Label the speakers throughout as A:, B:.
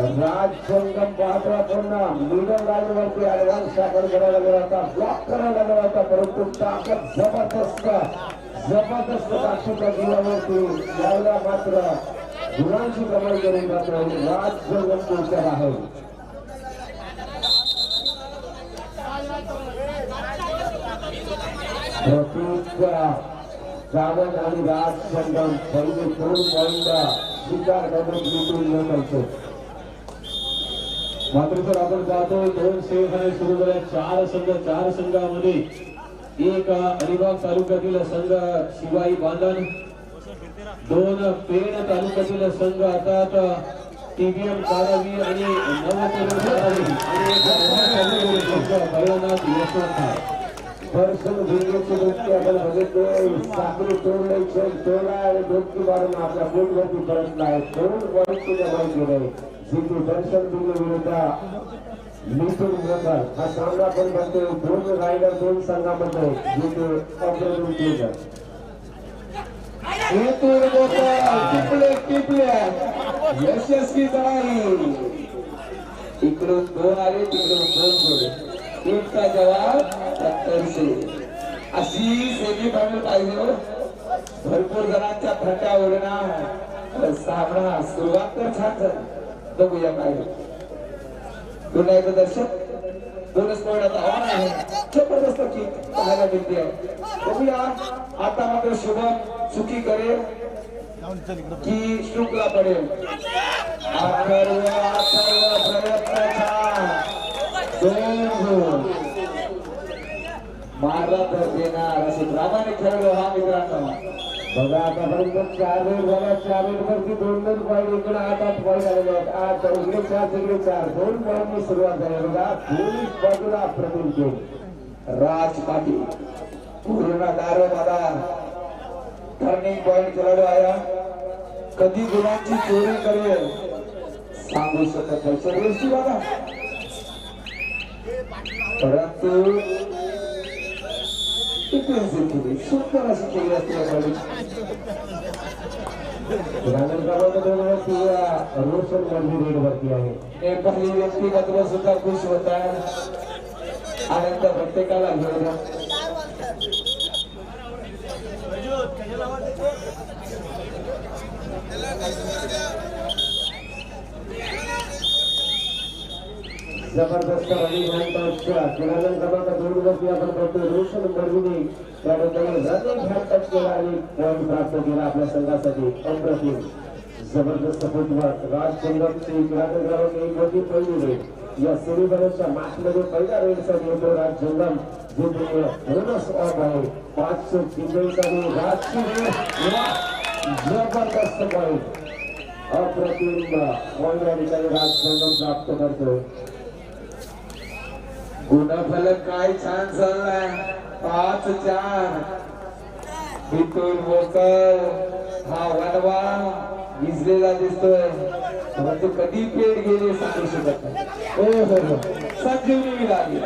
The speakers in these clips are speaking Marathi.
A: राज संगम पाहतोय पुन्हा मिडल लाईन ऍडव्हान्स टाकल करायला गेला होता ब्लॉक करायला गेला होता परंतु ताकद जबरदस्त जबरदस्त ताकदीच्या दिव्यावरती यायला मात्र गुणांची कमाई करून जात राज संगम आहे प्रतीक सावंत आणि राज संगम पहिले दोन पॉईंट विचार करून बिलकुल न करतो
B: मात्र सर आपण पाहतो दोन सेमीफायनल सुरू झाल्या चार संघ चार संघामध्ये. एक अलिबाग तालुक्यातील संघ शिवाई बांधण दोन पेण तालुक्यातील संघ आता टीबीएम कारावी आणि नवतरुण कारावी आणि एक संघ यशवंत आहे
A: दर्शन भिंगेचे नृत्य आपण बघितले साखरी तोडण्याचे तोडा आणि डोकी मारून आपल्या बोटवरती परतला आहे. दोन पॉईंट तुझ्या माहिती गेले जिथे दर्शन भिंगे विरुद्ध मिथून मोकर हा सामना पण बनतोय दोन रायडर दोन संघामध्ये जिथे अग्रणी प्लेयर
C: हेतूर गोपाळ टिपले टिपले. यशस्वी चढाई इकडून दोन आले तिकडून दोन गेले एकचा जवाब सत्तरशे. अशी सेमी फायनल पाहिजे हो. भरपूर जणांच्या फट्या उडणार सामना सुरुवात तर छान झाली. बघूया काय पुन्हा एकदा दर्शक. दोनच पॉईंट आता ऑन आहे. जबरदस्त की पाहायला मिळते. बघूया. आता मात्र शुभम चुकी करेल. की शुक्ला पडेल. प्रयत्न छान. मारला तर देणार असे प्रामाणिक खेळलो हा मित्रांनो.
A: बघा आतापर्यंत चार वेळ झाला. चार वेळ वरती दोन दोन पॉईंट इकडे आठ आठ पॉईंट आलेले आहेत. आठ इकडे चार तिकडे चार. दोन पॉईंटनी सुरुवात झाली बघा दोन्ही बाजूला अप्रतिम
C: राज पाटील. पूर्ण दारो दादा. टर्निंग खेळाडू आहे कधी गुणांची चोरी करेल? सांगू शकत नाही. सर्वेशी बघा परंतु सुंदर अशी केली असते या
A: वरती रोशन मधली रेड वरती आहे
C: पहिली व्यक्तिगत सुद्धा खुश होत आहे आनंद प्रत्येकाला घेऊन
A: जबरदस्त रनिंग क्रमांक दोन वरती आपण बघतोय रोशन मर्विने त्याबद्दल रनिंग हँड टच केला आणि पॉईंट प्राप्त केला आपल्या संघासाठी. अप्रतिम. जबरदस्त फुटवर्क राज चंद्रची क्रमांक एक वरती पहिली रेड या सेमीफायनलच्या मॅच मध्ये पहिल्या रेडसाठी येतो राज जंगम जो ऑफ आहे. पाचशे चिंगळीसाठी राजची जबरदस्त पॉईंट अप्रतिम पॉईंट या ठिकाणी प्राप्त करतोय.
C: गुणफलक काय छान चाललाय? पाच चार. बितूल बोकर हा वनवा भिजलेला दिसतोय. परंतु कधी पेट गेले सांगू शकत नाही. हो हो हो. संजीवनी मिळाली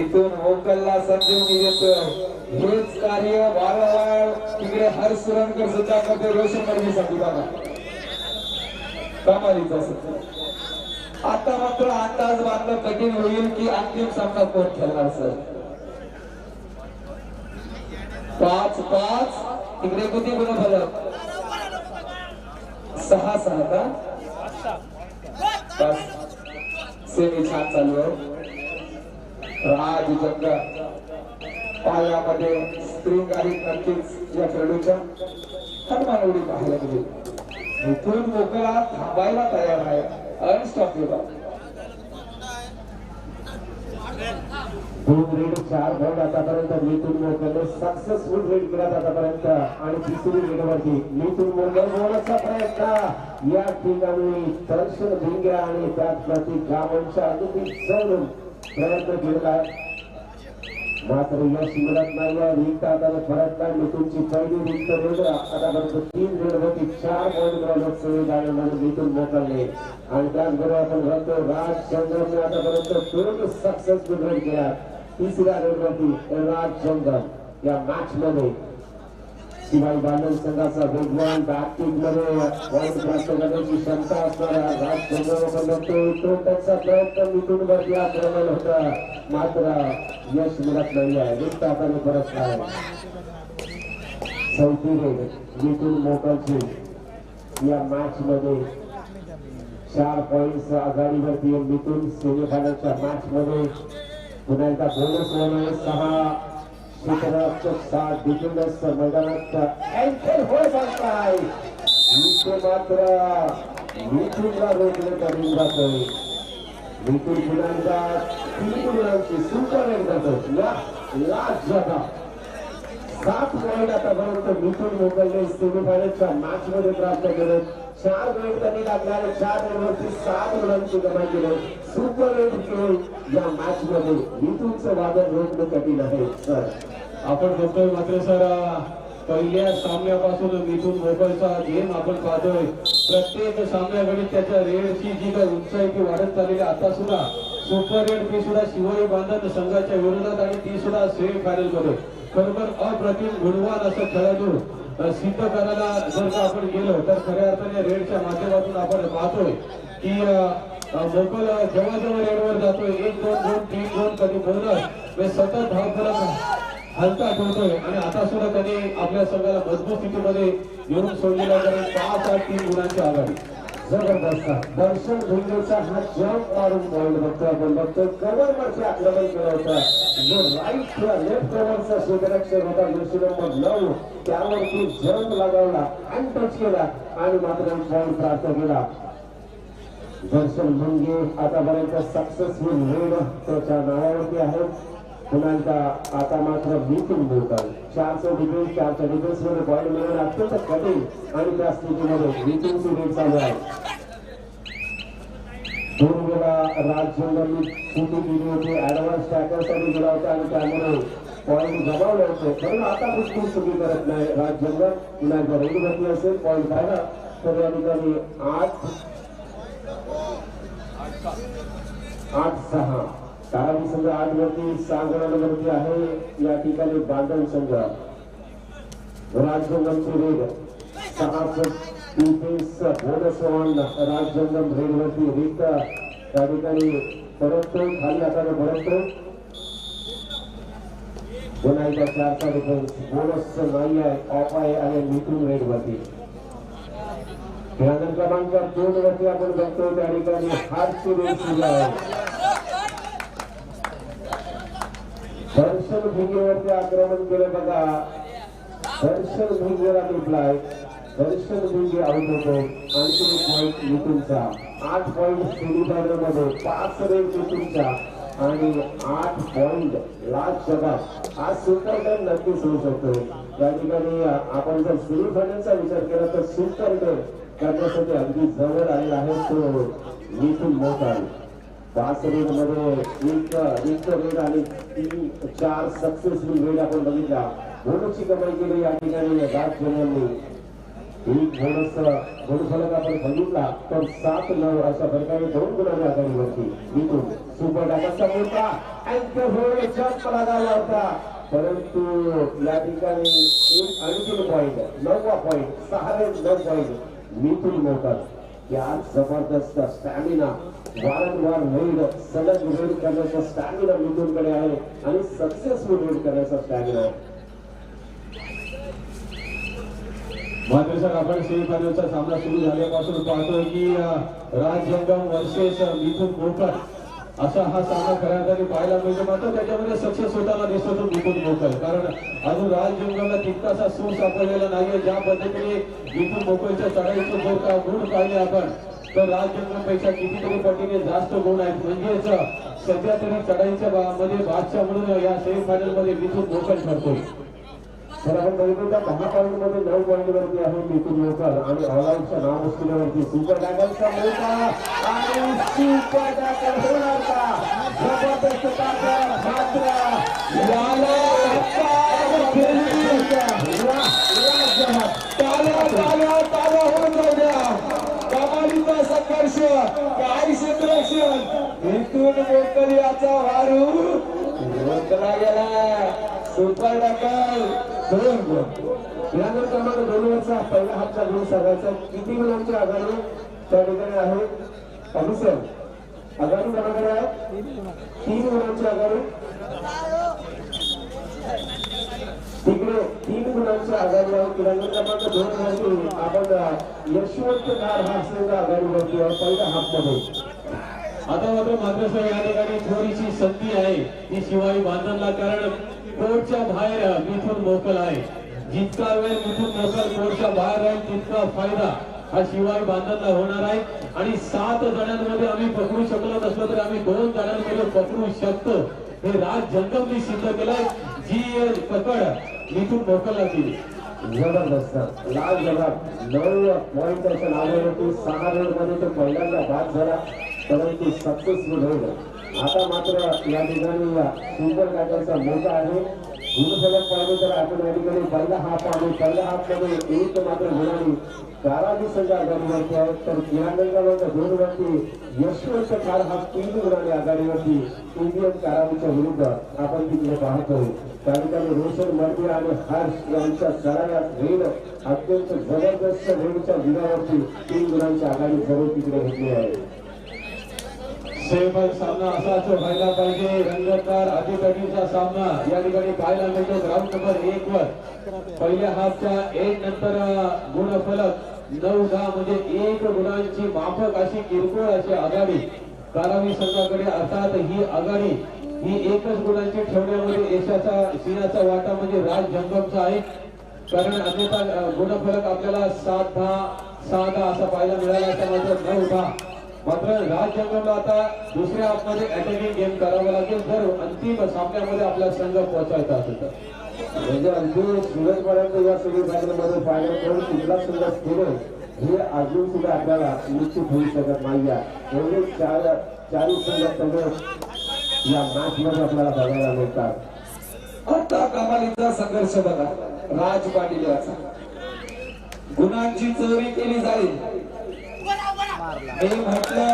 C: इथून होकलला संजीवनी देतोय हेच कार्य वारंवार तिकडे हर सुरणकर सुद्धा करते रोशनसाठी बघा कमालीचा असं. आता मात्र अंदाज बांधणं कठीण होईल की अंतिम सामना कोण खेळणार सर? पाच पाच. तिकडे किती गुण फलक सहा सहा का? सेमी छान चालू आहे. राज जंग पायामध्ये स्प्रिंग आहे नक्कीच या खेळूच्या हनुमान उडी पाहायला मिळेल. इथून मोकळा थांबायला तयार आहे. अनस्टॉपेबल
A: दोन रेड चार पॉईंट आतापर्यंत मिथून मोर्गनने सक्सेसफुल रेड केला आतापर्यंत. आणि तिसरी रेडवरती मिथून मोर्गन बोलाचा प्रयत्न. या ठिकाणी दर्शन भिंग्या आणि त्यात प्रती गावांच्या अगदी चढून प्रयत्न केलेला आहे. मात्र या मिळत नाही आहे रिक्त आता परत नाही मिथूनची पहिली रिक्त रेड आतापर्यंत तीन रेड होती. चार पॉईंट मिळवलं सुनील आणि मिथून मोकळले आणि त्याचबरोबर आपण बघतो राज आतापर्यंत दोन सक्सेसफुल रेड केला तिसऱ्या रेड वरती राज या मॅच मध्ये शिवाय बालन संघाचा वेगवान बॅटिंगमध्ये पॉईंट प्राप्त करण्याची क्षमता असणारा राज चंद्रबाबू तो त्याचा प्रयत्न मिटून वरती आक्रमण होता. मात्र यश मिळत नाही आहे. रिक्त हाताने परत आहे. चौथी रेड मिटून मोकळची. या मॅच मध्ये चार पॉईंट आघाडीवरती आहे सेमीफायनलच्या मॅच मध्ये पुन्हा एकदा बोनस होणे सहा सात डिफेंडर्स मैदानात अँकर होत आहे इथे मात्र मिथूनला रोखले जातोय. मिथून तीन गुणांची सुपर एक जातो लास्ट जगा. सात पॉईंट आतापर्यंत मिथून मोकळले सेमीफायनलच्या मॅच मध्ये प्राप्त केले. चार वेळ त्यांनी लागल्याने चार ओव्हरची सात रनांची कमाई केली. सुपर एट खेळ या मॅच मध्ये मिथूनचं वादन रोखणं कठीण आहे. सर.
B: आपण बघतोय मात्र सर पहिल्या सामन्यापासून मिथून मोकळचा गेम आपण पाहतोय. प्रत्येक सामन्याकडे त्याच्या रेडची जी काही उंचाई ती वाढत चाललेली आता सुद्धा सुपर रेड ती सुद्धा शिवाई बांधन संघाच्या विरोधात आणि ती सुद्धा सेमी फायनलमध्ये. खरोखर अप्रतिम गुणवान असं खेळाडू सिद्ध करायला जर का आपण गेलो तर खऱ्या अर्थाने रेडच्या माध्यमातून आपण पाहतोय की मोकल जेव्हा जेव्हा रेडवर जातोय. एक दोन दोन तीन दोन कधी बोनस म्हणजे सतत धाव हलका ठेवतोय आणि आता सुद्धा त्यांनी आपल्या संघाला मजबूत स्थितीमध्ये येऊन सोडलेला कारण पाच आठ तीन गुणांची आघाडी.
A: जबरदस्त. दर्शन भिंगेचा हा जम्प मारून पॉईंट बघतोय आपण. बघतो कव्हर वरती आक्रमण केलं होतं. जो राईट किंवा लेफ्ट कव्हरचा क्षेत्ररक्षक होता जर्सी नंबर नऊ त्यावरती जम्प लगावला आणि टच केला आणि मात्र पॉईंट प्राप्त केला. दर्शन भंगे आतापर्यंत सक्सेसफुल रेड त्याच्या नावावरती आहे. पुन्हा आता मात्र मिथून मिळतात चारशे डिफेन्स चारशे डिफेन्समध्ये पॉईंट मिळवणं अत्यंत कठीण आणि त्या स्थितीमध्ये मिथूनची रेड चालू आहे. दोन वेळा राजचंद्रांनी सुटी दिली होती. ऍडव्हान्स टॅकरसाठी दिला होता आणि त्यामुळे पॉईंट गमावले होते. म्हणून आता कुठली चुकी करत नाही. राजचंद्र पुन्हा एकदा रेडी भरली असेल पॉईंट पाहिला तर या ठिकाणी आठ आठ सहा. तारावी संघ आठ वरती सहा गुणांवरती आहे. या ठिकाणी बांधव संघ. राजगंगम रेड सहा डिफेन्स बोनस ऑन राजगंगम रेड वरती रिक्त. त्या ठिकाणी परततो खाली हाताने परततो पुन्हा एकदा चारचा डिफेन्स बोनस नाही आहे ऑफ आहे आणि मिथून रेड वरती खेळाडू क्रमांक दोन वरती आपण बघतो त्या ठिकाणी हार्ट टू रेड सुद्धा आहे. दर्शन आक्रमण केलं बघा. दर्शन भिंगेला टिपलाय दर्शन भिंगे आउट होतो. आणखी एक पॉईंट मिथूनचा आठ पॉईंट सेमीफायनलमध्ये पाच रेट मिथूनचा आणि आठ पॉईंट लास्ट जगात आज सुपर टेन नक्कीच होऊ शकतो. या ठिकाणी आपण जर सेमीफायनलचा विचार केला तर सुपर टेन करण्यासाठी अगदी जवळ आलेला आहे तो मिथून आहे पाच रेडमध्ये एक एक रेड आणि तीन चार सक्सेसफुल रेड आपण बघितला बोनसची कमाई केली या ठिकाणी राज जनरलनी एक बोनस बोनफलक आपण बघितला तर सात नऊ अशा प्रकारे दोन गुणांच्या आघाडीवरती इथून सुपर टाकाचा मोठा अँकर होईल जम्प होता. परंतु या ठिकाणी एक आणखी पॉईंट नववा पॉईंट सहा रेड नऊ पॉईंट मिथून मोठा या जबरदस्त स्टॅमिना वारंवार रेड सलग रेड करण्याचा स्टॅमिना मिथूनकडे आहे आणि सक्सेसफुल रेड करण्याचा स्टॅमिना आहे.
B: मात्र सर आपण सेमीफायनलचा सामना सुरू झाल्यापासून पाहतोय की अं, राज जंगम वर्सेस मिथून मोकर असा हा सामना खऱ्या अर्थाने पाहायला मिळतो. मात्र त्याच्यामध्ये सक्सेस होताना दिसतो तो मिथून मोकल कारण अजून राज जंगमला तितकासा सूर सापडलेला नाहीये. ज्या पद्धतीने मिथून मोकलच्या चढाईचं जर का गुण पाहिले आपण तर राजचंद्रपेक्षा कितीतरी पटीने जास्त गुण आहेत. म्हणजेच सध्या तरी चढाईच्या मध्ये बादशाह म्हणून या सेमीफायनलमध्ये मिथून मोकल ठरतोय.
A: तर आपण बघितलं दहा पॉईंटमध्ये नऊ पॉईंट वरती आहे मिथून मोकल आणि ऑलआउटच्या नाव मुश्किलीवरती सुपर डॅगलचा मोठा आणि सुपर डॅगल होणार का? जबरदस्त मात्र याला
C: काय क्षेत्ररक्षण इथून याचा वारू रोखला गेला सुपर डकल
A: दोन गुण यानंतर क्रमांक दोन वरचा पहिला हातचा गुण सांगायचा किती गुणांची आघाडी त्या ठिकाणी आहे अभिषेक आघाडी कोणाकडे आहे तीन गुणांची आघाडी तिकडे तीन आघाडीवर आघाडी क्रीडांगण क्रमांक दोन साठी आपण यशवंत नार हा संघ आघाडीवरती पहिल्या हाफमध्ये
B: आता मात्र मात्र सर या ठिकाणी थोडीशी संधी आहे. ती शिवाई बांधणला कारण कोर्टच्या बाहेर मिथून मोकल आहे. जितका वेळ मिथून मोकल कोर्टच्या बाहेर राहील तितका फायदा हा शिवाई बांधणला होणार आहे. आणि सात जणांमध्ये आम्ही पकडू शकलो नसलो तरी आम्ही दोन जणांमध्ये पकडू शकतो. हे राज जंगमनी सिद्ध केलं जी पकड मिथून मोकलला केली
A: जबरदस्त. लाल जगात नऊ पॉइंट त्याच्या नावावरती सहा रेडमध्ये तो पहिल्यांदा बाद झाला परंतु सक्सेसफुल होईल. आता मात्र या ठिकाणी सुपर काटाचा मोठा आहे. गुणफलक पाहिजे तर आपण या ठिकाणी पहिला हात आणि पहिला हाफमध्ये एक मात्र गुणांनी काराजी संघ आघाडीवरती आहेत तर किराणा दोन वरती यशवंत कार हा तीन गुणांनी आघाडीवरती इंडियन कारावीच्या विरुद्ध आपण तिकडे पाहतो. त्या ठिकाणी रोशन मर्दी आणि हर्ष यांच्या सरायात रेड अत्यंत जबरदस्त रेडच्या दिनावरती तीन गुणांची आघाडी जरूर तिकडे घेतली आहे.
B: सेमल सामना असाच व्हायला पाहिजे रंगतदार अधिकारीचा सामना. या ठिकाणी पाहायला मिळतो ग्राउंड नंबर एक वर. पहिल्या हाफच्या एक नंतर गुणफलक. नऊ दहा म्हणजे एक गुणांची माफक अशी किरकोळ अशी आघाडी. कारावी संघाकडे अर्थात ही आघाडी. ही एकच गुणांची ठेवण्यामध्ये यशाचा सिंहाचा वाटा म्हणजे राज जंगमचा आहे. कारण अन्यथा गुणफलक आपल्याला सात दहा सहा दहा असा पाहायला मिळाला. असता मात्र नऊ दहा. मात्र राज जंगमला आता दुसऱ्या हाफमध्ये अटॅकिंग गेम करावं लागेल. जर अंतिम सामन्यामध्ये आपला संघ पोहोचायचा असेल तर.
A: म्हणजे अगदी सुरतपर्यंत या सगळी मध्ये फायनल करून कुठला सुद्धा स्थिर हे अजून सुद्धा आपल्याला निश्चित होऊ शकत नाही. आहे एवढे चार चारही संघ सगळे या मॅच मध्ये आपल्याला बघायला मिळतात.
C: आता कमालीचा संघर्ष बघा. राज पाटील याचा. गुणांची चोरी केली जाईल. मी म्हटलं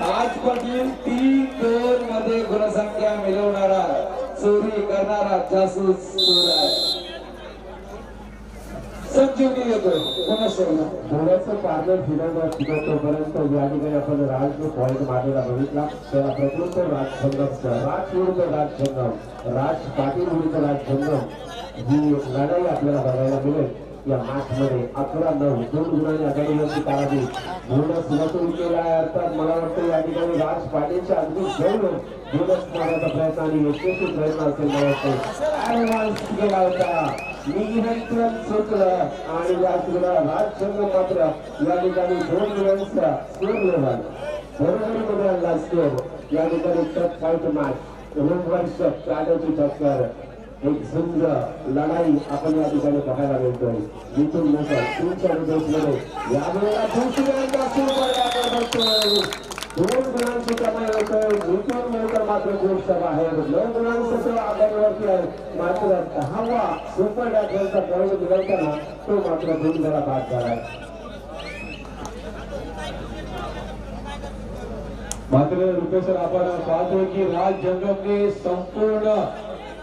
C: राज पाटील तीन दोन मध्ये गुणसंख्या मिळवणारा चोरी करणारा जासूस चोर आहे. संजीवनी येतोय गुणसेवला
A: थोडंसं पार्लर फिरवणं फिरवतोपर्यंत या ठिकाणी आपण राजने पॉईंट मारलेला बघितला. त्याला प्रत्युत्तर राज राज पाटील ही लढाई आपल्याला बघायला मिळेल. या मॅच मध्ये अकरा नऊ दोन गुणांनी आघाडीवरती काढावी पूर्ण सुरू केला आहे अर्थात मला वाटतं या ठिकाणी राज पाटीलच्या अगदी जवळ बोनस मारण्याचा प्रयत्न आणि यशस्वी प्रयत्न असेल मला वाटतं. ऍडव्हान्स केला होता. नियंत्रण सुटलं आणि या तुला राजचंद्र मात्र या ठिकाणी दोन गुणांचा स्कोर लेवल बरोबरीमध्ये आणला स्कोर या ठिकाणी टफ फाईट मॅच रोमवर्ष चालवची टक्कर. एक सुंद लढाई आपण या ठिकाणी बघायला मिळतोय जिथून मोठं तुमच्या मध्ये या वेळेला दुसऱ्यांदा सुपर डॅकर बघतोय दोन गुणांची कमाई होतोय जिथून मोठं मात्र गोष्ट बाहेर गुणांचं तो आघाडीवरती आहे मात्र दहावा सुपर डॅकरचा पॉईंट मिळवताना तो मात्र दोन जरा बाद झालाय
B: मात्र रुपेश सर आपण पाहतोय राज संपूर्ण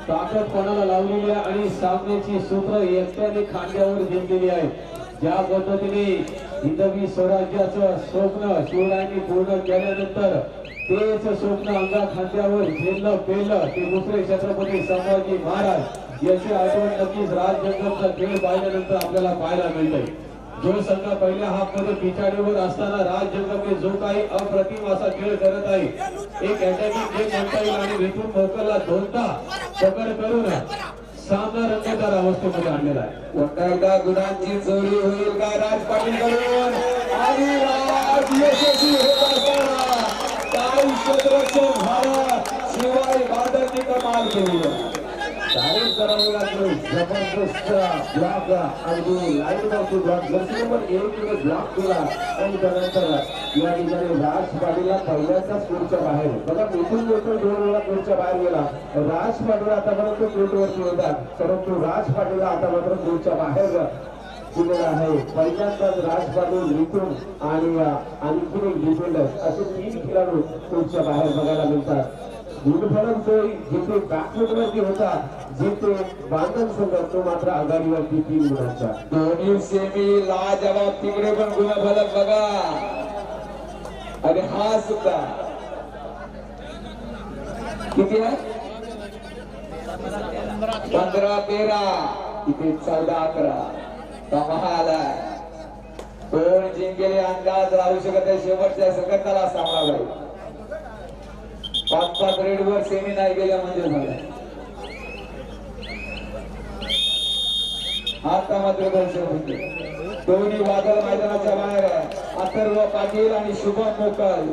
B: ताकद कोणाला लावलेली आहे आणि सामन्याची सूत्र एकट्याने खांद्यावर घेतलेली आहे. ज्या पद्धतीने हिंदवी स्वराज्याचं स्वप्न शिवरायांनी पूर्ण केल्यानंतर तेच स्वप्न अंगा खांद्यावर झेललं पेलं ते दुसरे छत्रपती संभाजी महाराज याची आठवण नक्कीच राज जंगमचा खेळ पाहिल्यानंतर आपल्याला पाहायला मिळतंय. जो संघ पहिल्या हाफमध्ये पिछाडीवर असताना राज जगदंबे जो काही अप्रतिम असा खेळ करत आहे एक अटॅकिंग खेळ म्हणता येईल आणि विपुल मोकलला दोनदा पकड करून सामना रंगतदार अवस्थेमध्ये आणलेला आहे.
C: पुन्हा एकदा गुणांची चोरी होईल का? राज पाटील करून आणि राज यशस्वी होत असताना काही क्षेत्ररक्षण झालं शिवाय भारताची कमाल केली.
A: तारीफ करावी जबरदस्त ब्लॉक अगदी लाईन वरती ब्लॉक जर्सी नंबर एक ब्लॉक केला आणि त्यानंतर या ठिकाणी राज पाटीलला पहिल्याचा कोर्टच्या बाहेर बघा इथून देखील दोन वेळा कोर्टच्या बाहेर गेला राज पाटील आतापर्यंत कोर्टवरती होता परंतु राज पाटीलला आता मात्र कोर्टच्या बाहेर दिलेला आहे पहिल्यांदाच राज पाटील आणि आणखी एक डिफेंडर असे तीन खेळाडू कोर्टच्या बाहेर बघायला मिळतात गुणफलक सोयी जिथे बॅकफुट होता जिथे बांधन संघ तो मात्र आघाडीवरती तीन गुणांचा.
C: दोन्ही सेमी लाजवाब तिकडे पण गुणफलक बघा. आणि हा सुद्धा. किती आहे? पंधरा तेरा. इथे चौदा अकरा. कमाल आहे कोण जिंकेले अंदाज राहू शकत आहे शेवटच्या सेकंदाला सामना पाच पाच रेडवर सेमी नाही गेल्या म्हणजे झालं. आता मात्र दर्शन होते. दोन्ही वादळ मैदानाच्या बाहेर अथर्व पाटील आणि शुभम मोकल.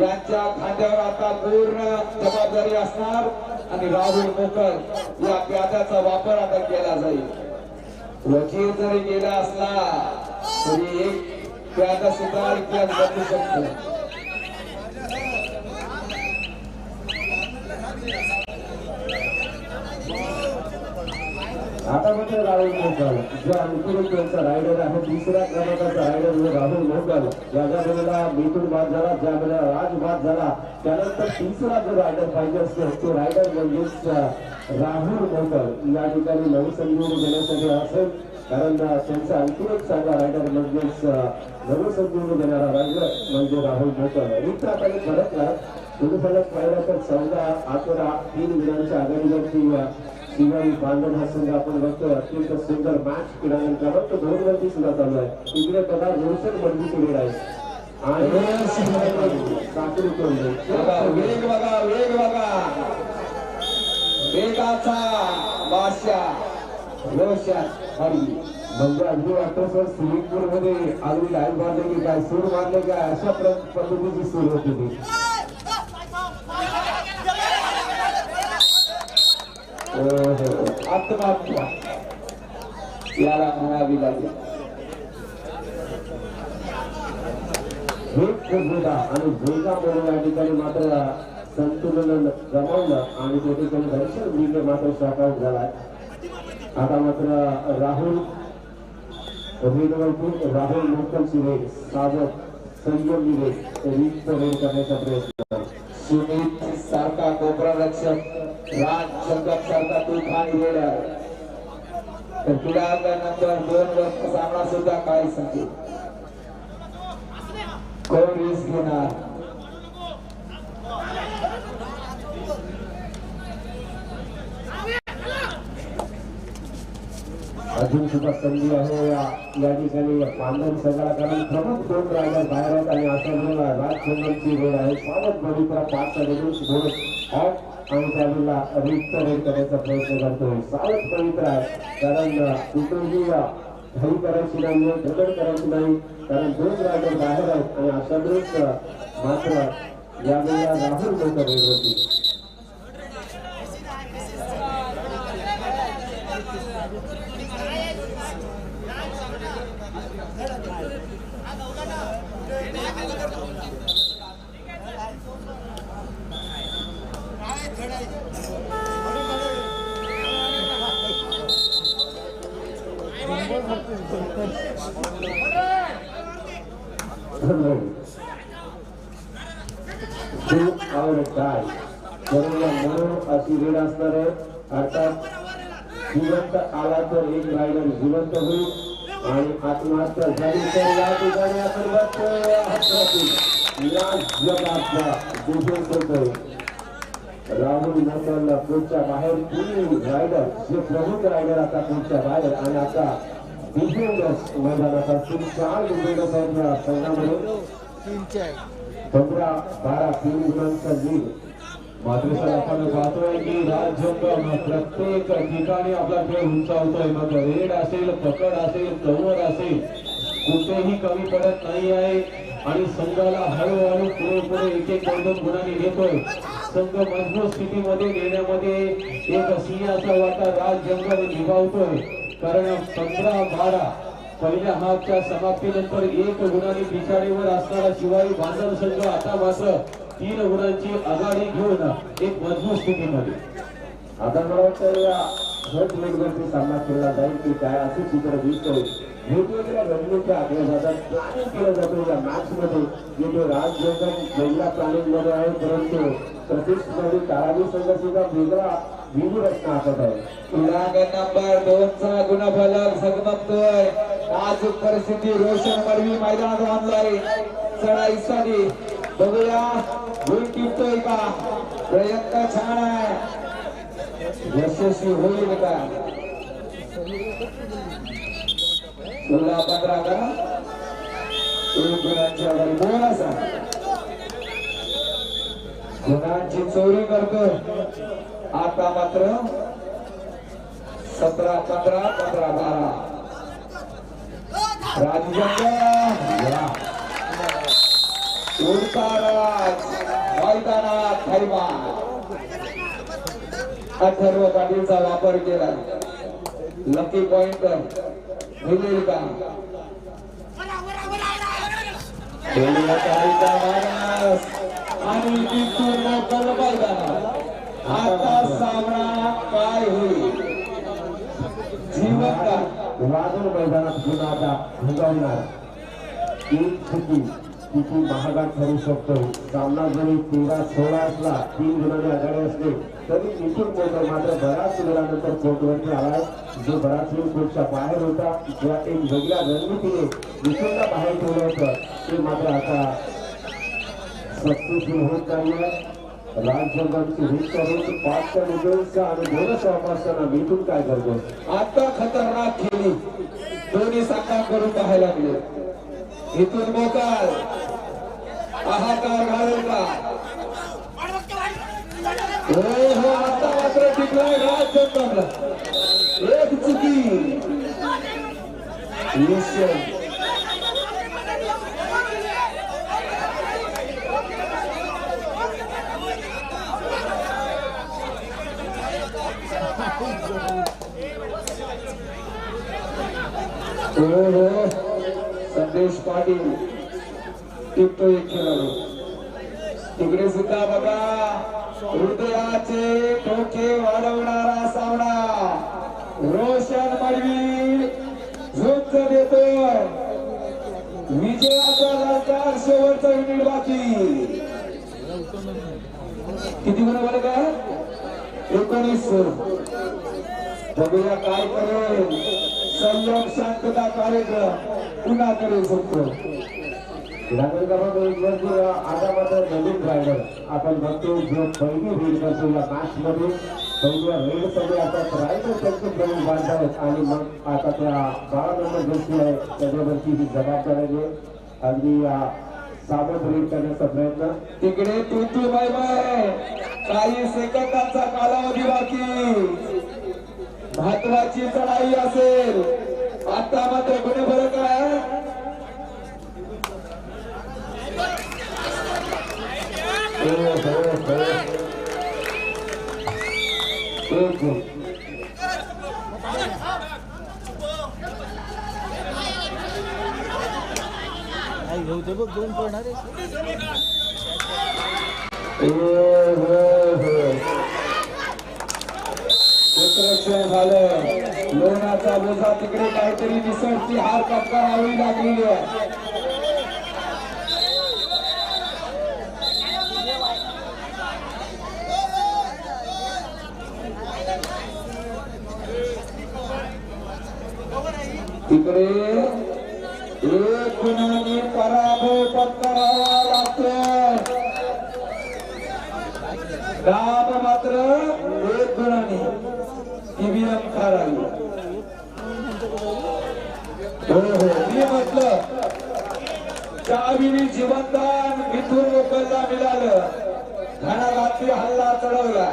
C: यांच्या खांद्यावर आता पूर्ण जबाबदारी असणार आणि राहुल मोकल या प्याद्याचा वापर आता केला जाईल. वजीर जरी गेला असला तरी एक प्यादा सुद्धा इतिहास बदलू शकतो.
A: आता मात्र राहुल मोगल जो अंकुरित रायडर आहे दुसऱ्या क्रमांकाचा रायडर राहुल मोगल. या ज्या वेळेला मिथून बाद झाला ज्या वेळेला राज बाद झाला त्यानंतर तिसरा जो रायडर पाहिजे असतो तो रायडर म्हणजेच राहुल मोगल. या ठिकाणी नवसंजीवनी देण्यासाठी असेल कारण त्यांचा आणखी एक चांगला रायडर म्हणजेच अं, नवसंजीवनी देणारा रायडर म्हणजे राहुल मोगल. रिक्त आता एक फरकला तुम्ही फलक पाहिला तर चौदा अकरा तीन गुणांच्या आघाडीवरती अं, शिवाई बांधण हा संघ आपण बघतोय. अत्यंत सुंदर मॅच क्रीडांगण क्रमांक दोन वरती सुद्धा चालू आहे. इकडे बघा रोशन बंदी वेळ आहे? आणि
C: वेग बघा वेग बघा. वेगाचा बादशाह रोशन हरी.
A: म्हणजे अगदी वाटतं सर स्विमिंग पूल मध्ये अगदी लाईन मारले की काय सूर मारले काय? अशा पद्धतीची सूर होती ती हो, हो.
C: आत्महत्या याला म्हणावी लागेल
A: एक वेगा आणि वेगामुळे या ठिकाणी मात्र संतुलन गमावलं आणि त्या ठिकाणी दर्शन मिले मात्र साकार झालाय आता मात्र राहुल रेडवरती राहुल लोकलची रेड सावध संयम रेड रिक्त रेड करण्याचा प्रयत्न.
C: सुनील सारखा कोपरा रक्षक. राज जगत सारखा तुफान वेळ आहे तर क्रीडांगण नंतर दोन वर्ष सामना सुद्धा काय सांगेल कोण रिस्क घेणार?
A: अजून सुद्धा संधी आहे या ठिकाणी पांढर सगळा कारण प्रमुख दोन रायडर बाहेर आहेत आणि अशा वेळेला राजचंद्रची रेड आहे. सावध बळीचा पाच रेडून ऑफ आणि त्यावेळेला रिक्त रेड करण्याचा प्रयत्न करतोय सावध पवित्र आहे. कारण कुठेही घाई करायची नाही झगड करायची नाही. कारण दोन राजे बाहेर आहेत. आणि अशा वेळेस मात्र यावेळेला राहुल मोठं रेड होती खूप आवडत आहे बरोबर म्हणून अशी वेळ असणार आहे अर्थात जिवंत आला तर एक रायडर जिवंत होईल आणि आत्महत्या झाली तर या ठिकाणी आपण या जगातला डिफेन्स राहुल मोटरला पुढच्या बाहेर तिन्ही रायडर जे प्रमुख रायडर आता पुढच्या बाहेर. आणि आता डिफेंडर्स मैदानात असतील चार डिफेंडर्स आहेत संघामध्ये पंधरा बारा तीन गुणांचा लीड
B: मात्र सर आपण पाहतोय की प्रत्येक ठिकाणी आपला खेळ उंचावतोय मग रेड असेल पकड असेल कवर असेल कुठेही कमी पडत नाही आहे आणि संघाला हळूहळू पुढे पुढे एक एक दोन दोन गुणांनी नेतोय संघ मजबूत स्थितीमध्ये नेण्यामध्ये एक सिंहाचा वाटा राजजंग निभावतोय कारण पंधरा बारा पहिल्या हाफच्या समाप्तीनंतर एक गुणांनी पिछाडीवर असणारा शिवाई बांधव संघ आता मात्र तीन गुणांची आघाडी घेऊन एक मजबूत स्थितीमध्ये.
A: आता मला वाटतं या घट वेगवेगळी सामना खेळला जाईल की काय असे चित्र दिसतोय. वेगवेगळ्या रणनीतीच्या आखल्या जातात प्लॅनिंग केलं जातो या मॅच मध्ये जे राज जोगन वेगळ्या प्लॅनिंगमध्ये आहे परंतु प्रतिष्ठित कारागीर संघ सुद्धा वेगळा विधी रचना आखत आहे
C: लागत नंबर दोनचा गुणफलक झगमगतोय नाजूक परिस्थिती रोशन मरवी मैदानात बांधलाय चढाईसाठी बघूया गुण टिपतोय का प्रयत्न छान आहे यशस्वी होईल का सोळा पंधरा का एक गुणांच्या वर गुणांची चोरी करतोय आता मात्र सतरा पंधरा पंधरा बारा. राजगंगा उडता मैदानात थैमा अथर्व पाटीलचा वापर केला. लकी पॉइंट मिळेल का? आणि तिथून मोकळ मैदानात आता सामना काय होईल? जीवन का
A: वादळ मैदानात पुन्हा आता भुगवणार. तीन चुकी किती महागात ठरू शकतो. सामना जरी तेरा सोळा असला तीन गुणांनी आघाडी असले तरी इथून कोटर मात्र बराच वेळानंतर कोर्टवरती आला. जो बराच वेळ कोर्टच्या बाहेर होता किंवा एक वेगळ्या रणनीतीने निखिलला बाहेर ठेवलं होतं. ते मात्र आता सक्सेसफुल होत चाललं राजभवनची हिट करून पाचच्या निगेलचा आणि बोनस वापरताना काय करतो?
C: आता खतरनाक खेळी. दोन्ही करून पाहायला लागले. इथून मोकाल हाहाकार घालेल का? हो हो आता मात्र टिकलाय राज एक चुकी. निश्चय. हो संदेश पाटील टिपतो एक खेळाडू. तिकडे सुद्धा बघा. हृदयाचे ठोके वाढवणारा सामना. रोशन मडवी झुंज देतोय. विजयाचा ललकार शेवटचा युनिट बाकी. किती बरोबर का? एकोणीस. बघूया काय करेल. संयम शांतता कार्यक्रम पुन्हा करेल फक्त
A: राहुल नवीन ड्रायव्हर आपण बघतो जो पहिली रीड बसवला या पहिल्या रेड सगळे आता ड्रायव्हर त्यांचे प्रमुख बांधतात. आणि मग आता त्या बारा नंबर जर्सी आहे त्याच्यावरती ही जबाबदारी आहे. अगदी सावध रीड करण्याचा प्रयत्न.
C: तिकडे तू बाय बाय. काही सेकंदाचा कालावधी बाकी. महत्वाची चढाई असेल. आता मात्र गुन्हे
A: हो हो हो.
D: घेऊ दे बघ दोन पडणार आहे
C: हो हो हो क्षेत्ररक्षण झालं. लोणाचा बोझा तिकडे काहीतरी निसटची हार पत्करावी लागलेली आहे तिकडे एक गुणाने पराभव पत्करावा लागतोय दाब मात्र एक गुणाने ईव्हीएम काढावी हो हो मी म्हटलं चाविनी जीवनदान मिथून लोकांना मिळालं घणाघाती हल्ला चढवला.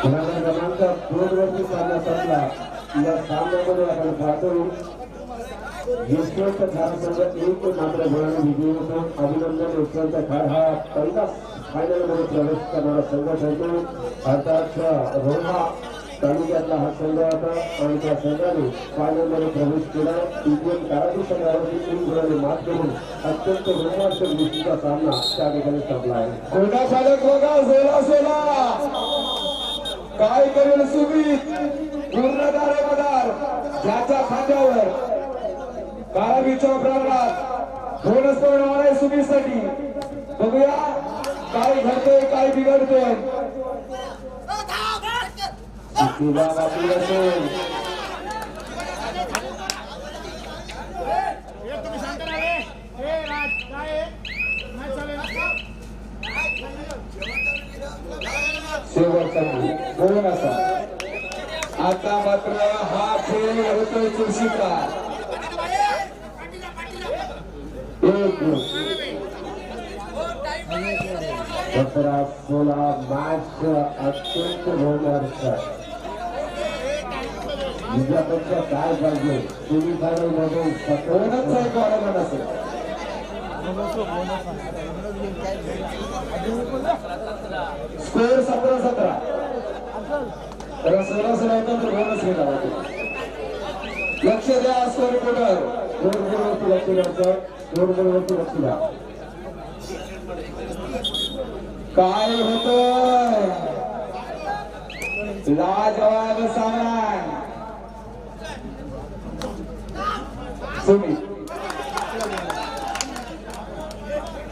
A: क्रमांक क्रमांक दोन वरती सामना संपला. या सामन्यामध्ये आपण पाहतो यशवंत खानसंघ एक मात्र गुणाने विजयी होतो. अभिनंदन यशवंत खान हा पहिला फायनलमध्ये प्रवेश करणारा संघ ठरतो अर्थात रोहा तालुक्यातला हा संघ होता आणि त्या संघाने फायनलमध्ये प्रवेश केला. इंडियन कराटी संघावरती तीन गुणाने मात करून अत्यंत रोमांचक गोष्टीचा सामना त्या ठिकाणी संपला आहे.
C: कोणा चालक बघा सोला सोला काय करेल सुमित? पूर्ण मदार ज्याच्या खांद्यावर कारागीच्या प्रांगणात बोनस होणार आहे सुमितसाठी बघूया काय घडतोय काय बिघडतोय
A: असेल
C: शेवटचा कोण असा आता मात्र हा खेळ होतोय चुरशीचा.
A: सतरा सोळा मॅच अत्यंत रोमांचक. विजयापेक्षा काय पाहिजे? तुम्ही मध्ये
C: कोणच
A: सतरा
C: एक वाढवणार असेल स्कोअर सतरा सतरा. तर सोळा सोळा होता तर बोनस घेणार होतो. लक्ष द्या असं रिपोर्टर
A: दोन दोन वरती लक्ष द्यायचं दोन दोन वरती लक्ष द्या
C: काय होत लाजवाब सामान. सुमी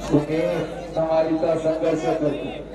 C: सुमी समारीचा संघर्ष करतो.